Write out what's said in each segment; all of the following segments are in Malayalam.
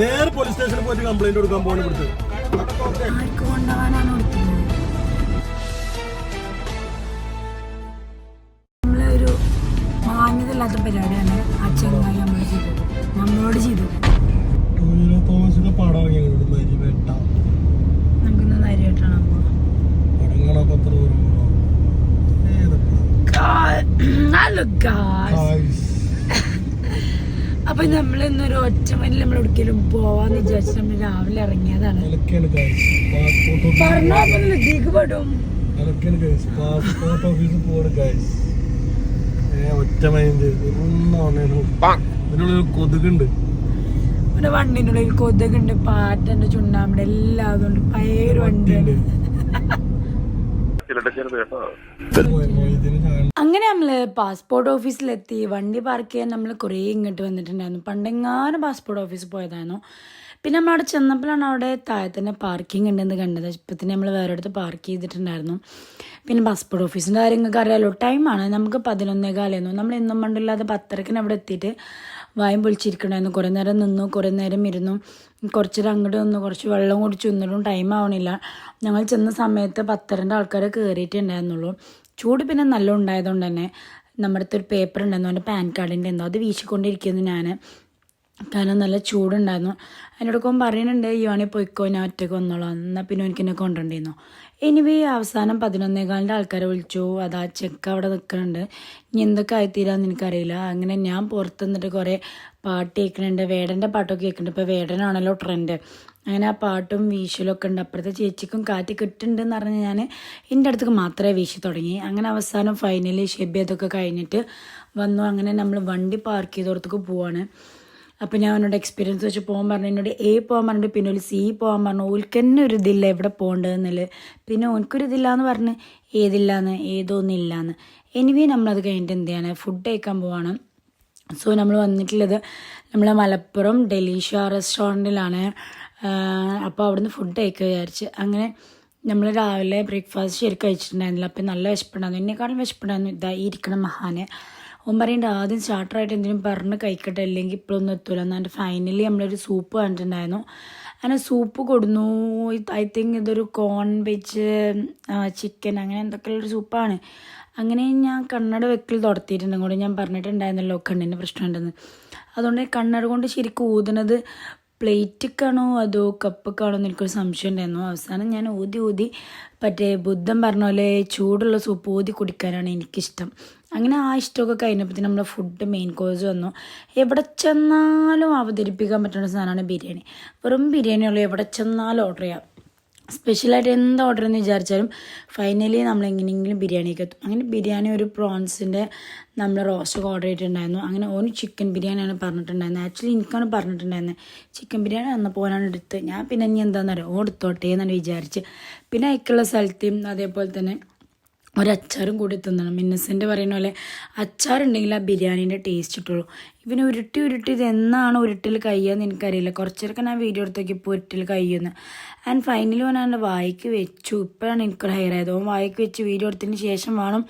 നേരെ പോലീസ് സ്റ്റേഷനിൽ പോയിട്ട് കംപ്ലൈന്റ് കൊടുക്കാൻ പോകണം ഇവിടുത്തെ. നമ്മളൊരു മാന്യതല്ലാത്ത പരിപാടിയാണ് ആ ചെങ്ങായി നമ്മൾ ചെയ്തത്. നമ്മളോട് ചെയ്തത്. തോമസിന്റെ പടം ഇറങ്ങി നരിവേട്ട നമുക്കിന്ന് നരിയായിട്ടാണ് പടം കാണാൻ പത്ര ഗായ്സ് അപ്പൊ നമ്മൾ ഇന്നൊരു ഒറ്റ മണി നമ്മൾ എവിടേക്കെങ്കിലും പോവാന്ന് വിചാരിച്ച് നമ്മൾ രാവിലെ ഇറങ്ങിയതാണ്. പറഞ്ഞോ ലദ്ദീക്ക് പെടും പിന്നെ വണ്ടിനുള്ളിൽ ഉള്ളിൽ കൊതുകുണ്ട് പാറ്റന്റെ ചുണ്ണാമ്പ് എല്ലാം അതുകൊണ്ട് പയറ് വണ്ടിയാണ്. അങ്ങനെ നമ്മൾ പാസ്പോർട്ട് ഓഫീസിലെത്തി വണ്ടി പാർക്ക് ചെയ്യാൻ നമ്മൾ കുറേ ഇങ്ങോട്ട് വന്നിട്ടുണ്ടായിരുന്നു. പണ്ടെങ്ങാനും പാസ്പോർട്ട് ഓഫീസിൽ പോയതായിരുന്നു. പിന്നെ നമ്മൾ അവിടെ ചെന്നപ്പോഴാണ് അവിടെ താഴെ തന്നെ പാർക്കിംഗ് ഉണ്ടെന്ന് കണ്ടത്. ഇപ്പം തന്നെ നമ്മൾ വേറെ അടുത്ത് പാർക്ക് ചെയ്തിട്ടുണ്ടായിരുന്നു. പിന്നെ പാസ്പോർട്ട് ഓഫീസിന്റെ കാര്യങ്ങൾക്ക് അറിയാലോ. ടൈമാണ് നമുക്ക് പതിനൊന്നേ കാലായിരുന്നു നമ്മൾ എന്നും പണ്ടില്ലാതെ പത്തരക്കിന് അവിടെ എത്തിയിട്ട് വായും പൊളിച്ചിരിക്കണമായിരുന്നു കുറേ നേരം നിന്നു കുറേ നേരം ഇരുന്നു. കുറച്ച് അങ്ങോട്ട് നിന്നു. കുറച്ച് വെള്ളം കുടിച്ചു. നിന്നിട്ടും ടൈം ആവണില്ല. ഞങ്ങൾ ചെന്ന സമയത്ത് പത്തരന്റെ ആൾക്കാരെ കയറിയിട്ടുണ്ടായിരുന്നുള്ളൂ ചൂട് പിന്നെ നല്ല ഉണ്ടായതുകൊണ്ട് തന്നെ നമ്മുടെ അടുത്ത് ഒരു പേപ്പർ ഉണ്ടായിരുന്നു അതിന്റെ പാൻ കാർഡിന്റെ എന്തോ അത് വീശിക്കൊണ്ടിരിക്കുന്നു ഞാൻ കാരണം നല്ല ചൂടുണ്ടായിരുന്നു. എന്നോടൊക്കെ പറയുന്നുണ്ട് യുവാണി പോയിക്കോ ഞാൻ ഒറ്റയ്ക്ക് വന്നോളാം. എന്നാൽ പിന്നെ എനിക്ക് എന്നെ എനിവേ അവസാനം പതിനൊന്നേകാലിന്റെ ആൾക്കാരെ വിളിച്ചു. അതാ ചെക്ക് അവിടെ നിൽക്കുന്നുണ്ട്. ഇനി എന്തൊക്കെ ആയിത്തീരാന്ന് എനിക്കറിയില്ല. അങ്ങനെ ഞാൻ പുറത്ത് നിന്നിട്ട് കുറേ പാട്ട് കേൾക്കുന്നുണ്ട്. വേടന്റെ പാട്ടൊക്കെ കേൾക്കുന്നുണ്ട്. ഇപ്പോൾ വേടനാണല്ലോ ട്രെൻഡ് അങ്ങനെ ആ പാട്ടും വീശലൊക്കെ ഉണ്ട്. അപ്പുറത്തെ ചേച്ചിക്കും കാറ്റ് കിട്ടുന്നുണ്ടെന്ന് പറഞ്ഞ് ഞാൻ എന്റെ അടുത്തേക്ക് മാത്രമേ വീശി തുടങ്ങി. അങ്ങനെ അവസാനം ഫൈനലി ഷെബി അതൊക്കെ കഴിഞ്ഞിട്ട് വന്നു. അങ്ങനെ നമ്മൾ വണ്ടി പാർക്ക് ചെയ്തോടത്തേക്ക് പോവാണ്. അപ്പോൾ ഞാൻ അവനോട് എക്സ്പീരിയൻസ് വെച്ച് പോകാൻ പറഞ്ഞു. എന്നോട് എ പോകാൻ പറഞ്ഞിട്ട് പിന്നെ ഒരു സി പോകാൻ പറഞ്ഞു. ഓൽക്ക് തന്നെ ഒരു ഇതില്ല എവിടെ പോകേണ്ടതെന്നുള്ളത്. പിന്നെ ഓനക്കൊരു ഇതില്ല എന്ന് പറഞ്ഞ് ഏതില്ലാന്ന് ഏതൊന്നില്ലാന്ന് എനിവേ നമ്മളത് കഴിഞ്ഞിട്ട് എന്ത് ചെയ്യാണ്? ഫുഡ് കഴിക്കാൻ പോവാണ്. സോ നമ്മൾ വന്നിട്ടുള്ളത് നമ്മളെ മലപ്പുറം ഡെലീഷ റെസ്റ്റോറന്റിലാണ് അപ്പോൾ അവിടുന്ന് ഫുഡ് കഴിക്കുക വിചാരിച്ച്. അങ്ങനെ നമ്മൾ രാവിലെ ബ്രേക്ക്ഫാസ്റ്റ് ശരി കഴിച്ചിട്ടുണ്ടായിരുന്നില്ല. അപ്പം നല്ല വിശപ്പുണ്ടായിരുന്നു. എന്നെക്കാളും വിശപ്പുണ്ടായിരുന്നു ഇതാ ഈ ഇരിക്കണം മഹാനെ. ഓൻ പറയേണ്ട ആദ്യം സ്റ്റാർട്ടറായിട്ട് എന്തെങ്കിലും പറഞ്ഞ് കഴിക്കട്ടെ. അല്ലെങ്കിൽ ഇപ്പോഴൊന്നും എത്തൂല. എന്നിട്ട് ഫൈനലി നമ്മളൊരു സൂപ്പ് കണ്ടിട്ടുണ്ടായിരുന്നു. അങ്ങനെ സൂപ്പ് കൊടുന്നു. ഐ തിങ്ക് ഇതൊരു കോൺ വെജ് ചിക്കൻ അങ്ങനെ എന്തൊക്കെയുള്ളൊരു സൂപ്പാണ് അങ്ങനെ ഞാൻ കണ്ണട വെക്കൽ തുടത്തിയിട്ടുണ്ട്. കൂടെ ഞാൻ പറഞ്ഞിട്ടുണ്ടായിരുന്നല്ലോ കണ്ണിന് പ്രശ്നമുണ്ടെന്ന് അതുകൊണ്ട് കണ്ണട കൊണ്ട് ശരിക്കും ഊതുന്നത് പ്ലേറ്റിക്കാണോ അതോ കപ്പൊക്കാണോ എന്ന് എനിക്കൊരു സംശയം ഉണ്ടായിരുന്നു. അവസാനം ഞാൻ ഊതി ഊതി മറ്റേ ബുദ്ധൻ പറഞ്ഞ പോലെ ചൂടുള്ള സൂപ്പ് ഊതി കുടിക്കാനാണ് എനിക്കിഷ്ടം. അങ്ങനെ ആ ഇഷ്ടമൊക്കെ കഴിഞ്ഞപ്പോൾ നമ്മുടെ ഫുഡ് മെയിൻ കോഴ്സ് വന്നു. എവിടെ ചെന്നാലും അവതരിപ്പിക്കാൻ പറ്റുന്ന സാധനമാണ് ബിരിയാണി. വെറും ബിരിയാണി ബിരിയാണിയുള്ളൂ എവിടെ ചെന്നാലും ഓർഡർ ചെയ്യാം. സ്പെഷ്യലായിട്ട് എന്ത് ഓർഡർ എന്ന് വിചാരിച്ചാലും ഫൈനലി നമ്മൾ എങ്ങനെയെങ്കിലും ബിരിയാണിക്ക് എത്തും. അങ്ങനെ ബിരിയാണി ഒരു പ്രോൺസിന്റെ നമ്മൾ റോസ്റ്റൊക്കെ ഓർഡർ ചെയ്തിട്ടുണ്ടായിരുന്നു. അങ്ങനെ ഓന് ചിക്കൻ ബിരിയാണിയാണ് പറഞ്ഞിട്ടുണ്ടായിരുന്നത്. ആക്ച്വലി എനിക്കാണ് പറഞ്ഞിട്ടുണ്ടായിരുന്നത്. ചിക്കൻ ബിരിയാണി ഓനാണ് എടുത്ത്. ഞാൻ പിന്നെ ഇനി എന്താണെന്ന് അറിയാം ഓ എന്നാണ് വിചാരിച്ച്. പിന്നെ അയക്കുള്ള സ്ഥലത്തെയും അതേപോലെ തന്നെ ഒരു അച്ചാറും കൂടി തിന്നണം. ഇന്നസെന്റ് പറയുന്ന പോലെ അച്ചാറുണ്ടെങ്കിൽ ആ ബിരിയാണീന്റെ ടേസ്റ്റ് കിട്ടുള്ളൂ. ഇവന് ഉരുട്ടി ഉരുട്ടി ഇത് എന്നാണ് ഉരുട്ടിൽ കയ്യെന്ന് എനിക്കറിയില്ല. കുറച്ചേരൊക്കെ ഞാൻ വീഡിയോ എടുത്ത് ഉരുട്ടിൽ കഴിയുമെന്ന്. ആൻഡ് ഫൈനലി ഓൻ എന്റെ വായിക്ക് വെച്ചു. ഇപ്പോഴാണ് എനിക്കൊരു ഹെയർ ആയത് ഓൻ വായിക്ക് വെച്ച് വീഡിയോ എടുത്തതിന് ശേഷം വേണം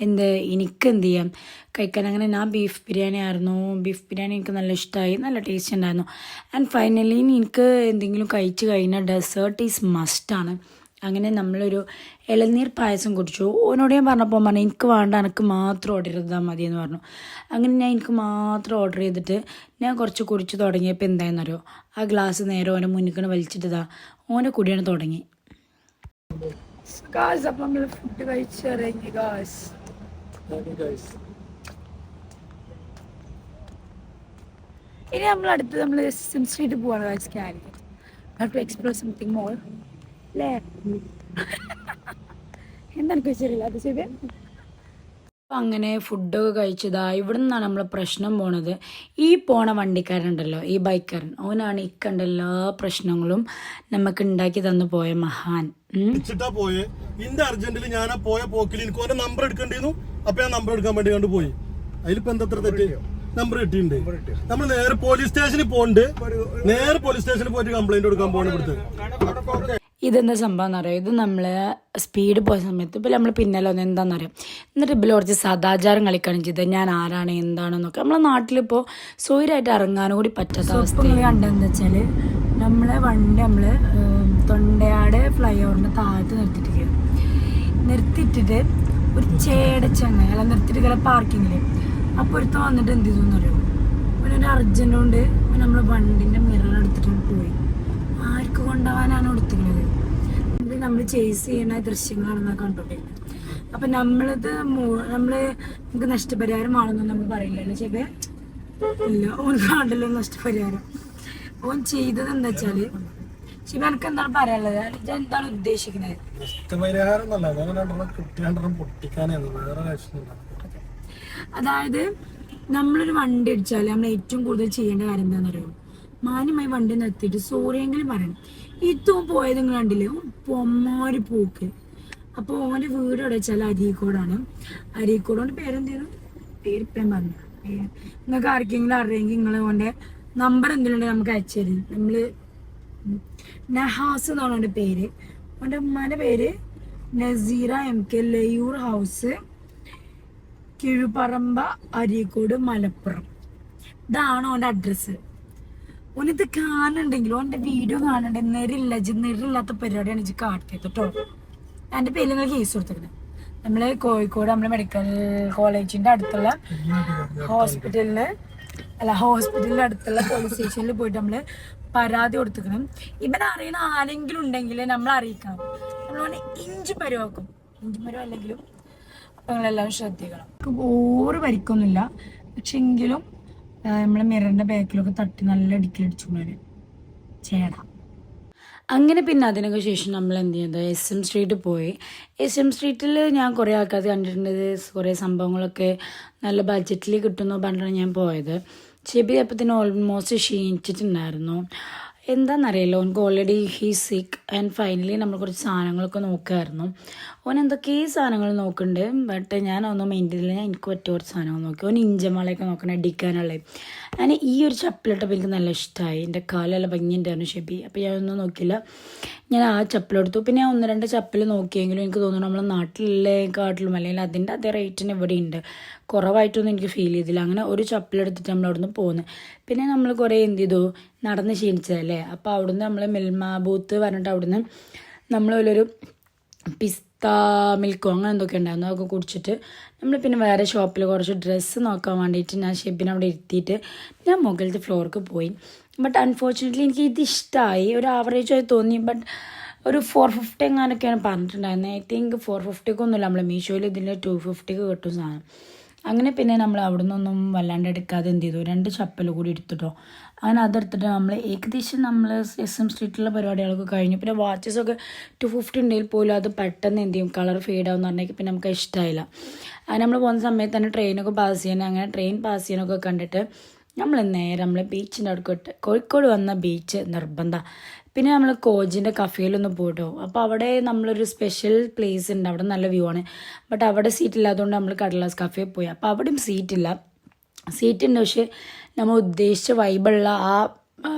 എന്ത് എനിക്ക് എന്ത് ചെയ്യാം? കഴിക്കാൻ. അങ്ങനെ ഞാൻ ബീഫ് ബിരിയാണി ആയിരുന്നു. ബീഫ് ബിരിയാണി എനിക്ക് നല്ല ഇഷ്ടമായി. നല്ല ടേസ്റ്റ് ഉണ്ടായിരുന്നു. ആൻഡ് ഫൈനലി എനിക്ക് എന്തെങ്കിലും കഴിച്ച് കഴിഞ്ഞാൽ ഡെസേർട്ട് ഈസ് മസ്റ്റാണ് അങ്ങനെ നമ്മളൊരു ഇളനീർ പായസം കുടിച്ചു. ഓനോട് ഞാൻ പറഞ്ഞപ്പോൾ പറഞ്ഞു എനിക്ക് വേണ്ട എനിക്ക് മാത്രം ഓർഡർ ചെയ്താൽ മതി എന്ന് പറഞ്ഞു. അങ്ങനെ ഞാൻ എനിക്ക് മാത്രം ഓർഡർ ചെയ്തിട്ട് ഞാൻ കുറച്ച് കുടിച്ച് തുടങ്ങിയപ്പോൾ എന്തായെന്നറിയോ? ആ ഗ്ലാസ് നേരെ ഓനെ മുന്നിക്കണ് വലിച്ചിട്ടതാ ഓനെ കുടിയാണ് തുടങ്ങി. ഗാസ് അപ്പം നമ്മൾ ഫുഡ് കഴിച്ചിറങ്ങി ഗാസ് ഇനി നമ്മൾ അടുത്ത് നമ്മൾ സിം സ്ട്രീറ്റ് പോവാണ് Calicut to explore something more അല്ലേ എന്താണ് കഴിച്ചില്ല അത് ശരി. അങ്ങനെ ഫുഡൊക്കെ കഴിച്ചതാ. ഇവിടെ നിന്നാണ് നമ്മൾ പ്രശ്നം പോണത്. ഈ പോണ വണ്ടിക്കാരനുണ്ടല്ലോ ഈ ബൈക്കാരൻ. അവനാണ് ഈ കണ്ട എല്ലാ പ്രശ്നങ്ങളും നമുക്ക് ഉണ്ടാക്കി തന്നു പോയ മഹാൻ. പോയെ. ഇന്റെ അർജന്റിൽ ഞാൻ പോയ പോക്കിൽ എനിക്ക് ഓന്റെ നമ്പർ എടുക്കേണ്ടിരുന്നു അപ്പൊ ഞാൻ നമ്പർ എടുക്കാൻ വേണ്ടി കണ്ട് പോയി. അതിലിപ്പോ എന്താ തെറ്റ്? നമ്പർ കിട്ടിയിട്ടുണ്ട്. നമ്മൾ നേരെ പോലീസ് സ്റ്റേഷനിൽ പോണ്ട് നേരെ പോലീസ് സ്റ്റേഷനിൽ പോയിട്ട് കംപ്ലൈന്റ് കൊടുക്കാൻ പോണ ഇവിടുത്തെ. ഇതെന്താ സംഭവം എന്നറിയാം ഇത് നമ്മൾ സ്പീഡ് പോയ സമയത്ത് ഇപ്പോൾ നമ്മൾ പിന്നാലെ എന്താണെന്ന് എന്താണെന്നറിയാം എന്നിട്ട് ഇപ്പോൾ കുറച്ച് സദാചാരം കളിക്കുകയാണ് ചെയ്തത്. ഞാൻ ആരാണ് എന്താണെന്നൊക്കെ നമ്മളെ നാട്ടിലിപ്പോൾ സൂര്യമായിട്ട് ഇറങ്ങാനും കൂടി പറ്റാത്ത അവസ്ഥ കണ്ടതെന്ന് വെച്ചാൽ നമ്മളെ വണ്ടി നമ്മൾ തൊണ്ടയാട് ഫ്ലൈ ഓവറിന്റെ താഴത്ത് നിർത്തിയിട്ടിരിക്കുക നിർത്തിയിട്ടിട്ട് ഒരു ചേടച്ചങ്ങ അല്ല നിർത്തിയിട്ട് പാർക്കിങ്ങിൽ അപ്പോൾ ഒരുത്ത വന്നിട്ട് എന്ത് ചെയ്തു എന്നറിയോ ഒരു അർജന്റ് കൊണ്ട് നമ്മളെ വണ്ടിന്റെ മിറർ എടുത്തിട്ട് പോയി. ആർക്ക് കൊണ്ടുപോകാനാണ് കൊടുത്തിരുന്നത് നമ്മൾ ചേസ് ചെയ്യുന്ന ദൃശ്യങ്ങളാണെന്നാണ് കണ്ടോണ്ടിരുന്നത് അപ്പൊ നമ്മളിത് നമ്മൾ നമുക്ക് നഷ്ടപരിഹാരം ആണെന്ന് നമ്മൾ പറയില്ലല്ലോ ചെബെ ഇല്ല ഓൻ കാണ്ടല്ലോ നഷ്ടപരിഹാരം? ഓൻ ചെയ്തത് എന്താ വെച്ചാൽ ശിവ എനിക്ക് എന്താണ് പറയാനുള്ളത്? എന്താണ് ഉദ്ദേശിക്കുന്നത്? അതായത് നമ്മളൊരു വണ്ടി അടിച്ചാൽ നമ്മൾ ഏറ്റവും കൂടുതൽ ചെയ്യേണ്ട കാര്യം എന്താണെന്ന് അറിയോ മാന്യമായി വണ്ടി നിർത്തിയിട്ട് സോറിയെങ്കിലും പറയണം. ഇത്തും പോയത് നിങ്ങൾ കണ്ടില്ലേ? പൊമ്മാരി പൂക്ക്. അപ്പോൾ ഓന്റെ വീട് എവിടെ വെച്ചാൽ അരീക്കോടാണ്. അരീക്കോടോണ്ട് പേരെന്തേലും പേരിപ്പം പറഞ്ഞു നിങ്ങൾക്ക് ആർക്കെങ്കിലും അറിയെങ്കിൽ നിങ്ങൾ ഓന്റെ നമ്പർ എന്തെങ്കിലും നമുക്ക് അയച്ചു തരും. നമ്മൾ നഹാസ് എന്നാണ് അവന്റെ പേര്. അവന്റെ ഉമ്മാന്റെ പേര് Naseera M K ലയൂർ house Kizhuparamba Areekode Malappuram. ഇതാണ് ഓന്റെ അഡ്രസ്സ് ഓനിത് കാണുന്നുണ്ടെങ്കിൽ ഓന്റെ വീഡിയോ കാണണ്ടേ? നിരില്ല ജി നെറില്ലാത്ത പരിപാടിയാണ് ഇജ്ജ് കാട്ടിയത് കേട്ടോ എന്റെ പേരിൽ നിങ്ങൾ കേസ് കൊടുത്തേക്കുന്നത് നമ്മൾ കോഴിക്കോട് നമ്മളെ മെഡിക്കൽ കോളേജിന്റെ അടുത്തുള്ള ഹോസ്പിറ്റലിൽ അല്ല ഹോസ്പിറ്റലിന്റെ അടുത്തുള്ള പോലീസ് സ്റ്റേഷനിൽ പോയിട്ട് നമ്മൾ പരാതി കൊടുത്തേക്കണം. ഇവൻ അറിയുന്ന ആരെങ്കിലും ഉണ്ടെങ്കിൽ നമ്മൾ അറിയിക്കണം. നമ്മളോനെ ഇഞ്ചി പരുവാക്കും. ഇഞ്ചി പരുവ അല്ലെങ്കിലും അപ്പം നിങ്ങളെല്ലാവരും ശ്രദ്ധിക്കണം. ഓറ് പരിക്കൊന്നുമില്ല പക്ഷെ എങ്കിലും നമ്മളെ മിററിന്റെ ബാക്കിലൊക്കെ തട്ടി നല്ല ഇടിക്കലടിച്ചു ചേടാ അങ്ങനെ പിന്നെ അതിനൊക്കെ ശേഷം നമ്മൾ എന്ത് ചെയ്യുന്നത് എസ് എം സ്ട്രീറ്റ് പോയി. എസ് എം സ്ട്രീറ്റിൽ ഞാൻ കുറേ ആൾക്കാർ കണ്ടിട്ടുണ്ട്. കുറേ സംഭവങ്ങളൊക്കെ നല്ല ബഡ്ജറ്റിൽ കിട്ടുന്നു പറഞ്ഞിട്ടാണ് ഞാൻ പോയത്. ചെബി അപ്പത്തിന് ഓൾമോസ്റ്റ് ക്ഷീണിച്ചിട്ടുണ്ടായിരുന്നു. എന്താണെന്നറിയില്ല ഓനക്ക് already he sick and finally നമ്മൾ കുറച്ച് സാധനങ്ങളൊക്കെ നോക്കുമായിരുന്നു ഓൻ എന്തൊക്കെയോ സാധനങ്ങൾ നോക്കുന്നുണ്ട്? ബട്ട് ഞാൻ ഒന്നും ഞാൻ എനിക്ക് പറ്റിയ കുറച്ച് സാധനങ്ങൾ നോക്കി. ഓൻ ഇഞ്ചമാളയൊക്കെ നോക്കണം അടിക്കാനുള്ളത് ഞാൻ ഈ ഒരു ചപ്പലിട്ടപ്പോൾ എനിക്ക് നല്ല ഇഷ്ടമായി എന്റെ കാലെല്ലാം ഭംഗിയുണ്ടായിരുന്നു ഷെബി. അപ്പോൾ ഞാൻ ഒന്നും നോക്കില്ല ഞാൻ ആ ചപ്പലെടുത്തു പിന്നെ ഒന്ന് രണ്ട് ചപ്പൽ നോക്കിയെങ്കിലും എനിക്ക് തോന്നുന്നു നമ്മളെ നാട്ടിലെ കാട്ടിലും അല്ലെങ്കിൽ അതിന്റെ അതേ റേറ്റിന് ഇവിടെ ഉണ്ട് കുറവായിട്ടൊന്നും എനിക്ക് ഫീൽ ചെയ്തില്ല. അങ്ങനെ ഒരു ചപ്പലെടുത്തിട്ട് നമ്മൾ അവിടുന്ന് പോകുന്നത് പിന്നെ നമ്മൾ കുറേ എന്ത് ചെയ്തു? നടന്ന് ക്ഷീണിച്ചതല്ലേ? അപ്പോൾ അവിടുന്ന് നമ്മൾ മിൽമ ബൂത്ത് പറഞ്ഞിട്ട് അവിടുന്ന് നമ്മൾ ഒരു പിസ്ത മിൽക്കോ അങ്ങനെ എന്തൊക്കെ ഉണ്ടായിരുന്നു അതൊക്കെ കുടിച്ചിട്ട് നമ്മൾ പിന്നെ വേറെ ഷോപ്പിൽ കുറച്ച് ഡ്രസ്സ് നോക്കാൻ വേണ്ടിയിട്ട് ഞാൻ ഷെബിനെ അവിടെ ഇരുത്തിയിട്ട് ഞാൻ മുകളിലത്തെ ഫ്ലോർക്ക് പോയി. ബട്ട് അൺഫോർച്ചുനേറ്റ്ലി എനിക്ക് ഇത് ഇഷ്ടമായി ഒരു ആവറേജായി തോന്നി. ബട്ട് ഒരു ഫോർ ഫിഫ്റ്റി എങ്ങാനൊക്കെയാണ് പറഞ്ഞിട്ടുണ്ടായിരുന്നത് ഐ തിങ്ക് ഫോർ ഫിഫ്റ്റിക്കൊന്നുമില്ല നമ്മൾ മീഷോയിൽ ഇതിന്റെ ടു ഫിഫ്റ്റിക്ക് കിട്ടും സാധനം അങ്ങനെ പിന്നെ നമ്മൾ അവിടെ നിന്നൊന്നും വല്ലാണ്ട് എടുക്കാതെ എന്ത് ചെയ്തു? രണ്ട് ചപ്പൽ കൂടി എടുത്തിട്ടോ. അങ്ങനെ അതെടുത്തിട്ട് നമ്മൾ ഏകദേശം നമ്മൾ എസ് എം സ്ട്രീറ്റിലുള്ള പരിപാടികളൊക്കെ കഴിഞ്ഞു. പിന്നെ വാച്ചസൊക്കെ ടു ഫിഫ്റ്റി ഉണ്ടെങ്കിൽ പോലും അത് പെട്ടെന്ന് എന്ത് ചെയ്യും? കളർ ഫെയ്ഡ് ആവും പറഞ്ഞാൽ പിന്നെ നമുക്ക് ഇഷ്ടമായില്ല അങ്ങനെ നമ്മൾ പോകുന്ന സമയത്ത് തന്നെ ട്രെയിനൊക്കെ പാസ് ചെയ്യാൻ അങ്ങനെ ട്രെയിൻ പാസ് ചെയ്യാനൊക്കെ കണ്ടിട്ട് നമ്മൾ നേരെ നമ്മൾ ബീച്ചിന്റെ അടുക്കോട്ട്. കോഴിക്കോട് വന്ന ബീച്ച് നിർബന്ധം. പിന്നെ നമ്മൾ കോജിന്റെ കഫേയിലൊന്ന് പോയിട്ടോ അപ്പോൾ അവിടെ നമ്മളൊരു സ്പെഷ്യൽ പ്ലേസ് ഉണ്ട്. അവിടെ നല്ല വ്യൂ ആണ്. ബട്ട് അവിടെ സീറ്റ് ഇല്ലാത്തതുകൊണ്ട് നമ്മൾ കടലാസ് കഫേ പോയി. അപ്പോൾ അവിടെയും സീറ്റില്ല സീറ്റ് ഉണ്ട് പക്ഷേ നമ്മൾ ഉദ്ദേശിച്ച വൈബുള്ള ആ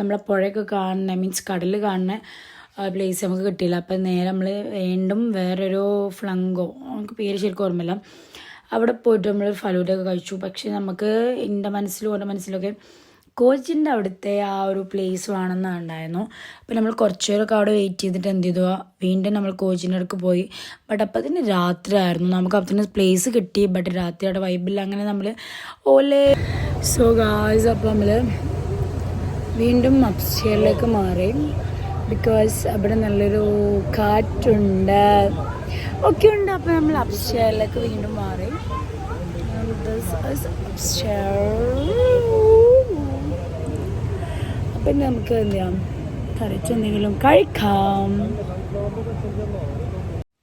നമ്മളെ പുഴയൊക്കെ കാണുന്ന മീൻസ് കടൽ കാണുന്ന പ്ലേസ് നമുക്ക് കിട്ടിയില്ല. അപ്പം നേരെ നമ്മൾ വീണ്ടും വേറൊരു ഫ്ലങ്കോ നമുക്ക് പേര് ശരിക്കും ഓർമ്മയില്ല. അവിടെ പോയിട്ട് നമ്മൾ ഫലൂഡൊക്കെ കഴിച്ചു. പക്ഷേ നമുക്ക് എന്റെ മനസ്സിലും ഓരോ മനസ്സിലൊക്കെ കോച്ചിന്റെ അവിടുത്തെ ആ ഒരു പ്ലേസ് വേണമെന്നാണ് ഉണ്ടായിരുന്നു. അപ്പോൾ നമ്മൾ കുറച്ച് നേരമൊക്കെ അവിടെ വെയിറ്റ് ചെയ്തിട്ട് എന്ത് ചെയ്തു? വീണ്ടും നമ്മൾ കോച്ചിന്റെ അടുക്ക് പോയി. ബട്ട് അപ്പോൾ തന്നെ രാത്രി ആയിരുന്നു നമുക്ക് തന്നെ പ്ലേസ് കിട്ടി. ബട്ട് രാത്രി അവിടെ വൈബില്ല അങ്ങനെ നമ്മൾ ഓലെ. സോ ഗായ്സ് അപ്പോൾ നമ്മൾ വീണ്ടും അപ്സ്റ്റേറിലേക്ക് മാറി. ബിക്കോസ് അവിടെ നല്ലൊരു കാറ്റുണ്ട്. ഒക്കെ ഉണ്ട്. അപ്പോൾ നമ്മൾ അപ്സ്റ്റേറിലേക്ക് വീണ്ടും മാറി. This. അപ്പം നമുക്ക് എന്ത് ചെയ്യാം? കറിച്ചെന്തെങ്കിലും കഴിക്കാം.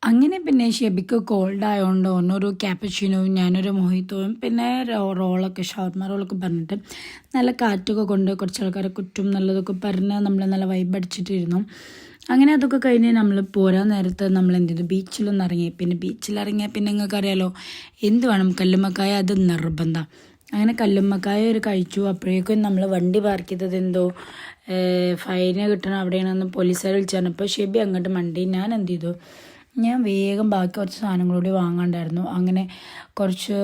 അങ്ങനെ പിന്നെ ഷെബിക്ക് കോൾഡ് ആയതുകൊണ്ട് ഒന്നൊരു ക്യാപ്പച്ചിനോവും ഞാനൊരു മൊഹിത്തോവും പിന്നെ റോളൊക്കെ ഷവർമ റോളൊക്കെ പറഞ്ഞിട്ട് നല്ല കാറ്റൊക്കെ കൊണ്ട് കുറച്ച് ആൾക്കാരെ കുറ്റും നല്ലതൊക്കെ പറഞ്ഞ് നമ്മൾ നല്ല വൈബ് അടിച്ചിട്ടിരുന്നു. അങ്ങനെ അതൊക്കെ കഴിഞ്ഞ് നമ്മൾ പോരാൻ നേരത്ത് നമ്മൾ എന്ത് ചെയ്തു? ബീച്ചിലൊന്ന് ഇറങ്ങി. പിന്നെ ബീച്ചിലിറങ്ങിയാൽ പിന്നെ നിങ്ങൾക്കറിയാലോ എന്ത് വേണം? കല്ലുമക്കായ അത് നിർബന്ധം. അങ്ങനെ കല്ലുമ്മക്കായ ഒരു കഴിച്ചു. അപ്പോഴേക്കും നമ്മൾ വണ്ടി പാർക്ക് ചെയ്തത് എന്തോ ഫൈന് കിട്ടണം അവിടെയാണെന്ന് പോലീസുകാർ വിളിച്ചാണ് അപ്പോൾ ഷെബി അങ്ങോട്ട് മണ്ടി. ഞാൻ എന്ത് ചെയ്തു? ഞാൻ വേഗം ബാക്കി കുറച്ച് സാധനങ്ങളൂടി വാങ്ങാണ്ടായിരുന്നു. അങ്ങനെ കുറച്ച്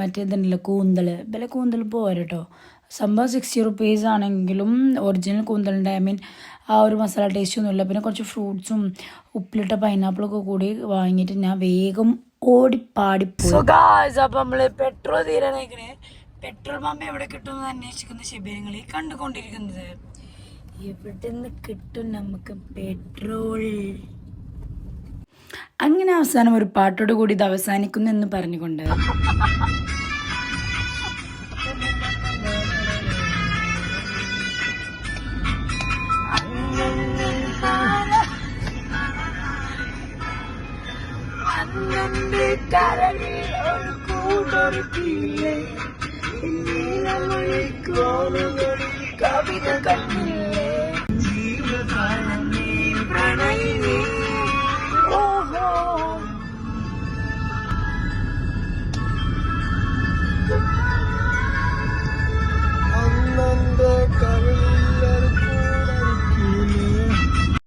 മറ്റേതുണ്ടല്ലോ കൂന്തൽ വില കൂന്തൽ പോരട്ടോ സംഭവം സിക്സ്റ്റി റുപ്പീസ് ആണെങ്കിലും ഒറിജിനൽ കൂന്തലുണ്ട് ഐ മീൻ ആ ഒരു മസാല ടേസ്റ്റ് ഒന്നുമില്ല പിന്നെ കുറച്ച് ഫ്രൂട്ട്സും ഉപ്പിലിട്ട പൈനാപ്പിളൊക്കെ കൂടി വാങ്ങിയിട്ട് ഞാൻ വേഗം ഓടിപ്പാടിപ്പോയി അപ്പം നമ്മൾ പെട്രോൾ തീരാനായിക്കണേ. പെട്രോൾ പമ്പ് എവിടെ കിട്ടുമെന്ന് അന്വേഷിക്കുന്ന ശിബിരങ്ങളെ കണ്ടുകൊണ്ടിരിക്കുന്നത്. എവിടെ നിന്ന് കിട്ടും നമുക്ക് പെട്രോൾ? അങ്ങനെ അവസാനം ഒരു പാട്ടോട് കൂടി ഇത് അവസാനിക്കുന്നു എന്ന് പറഞ്ഞുകൊണ്ട്. കവിത കണ്ടില്ല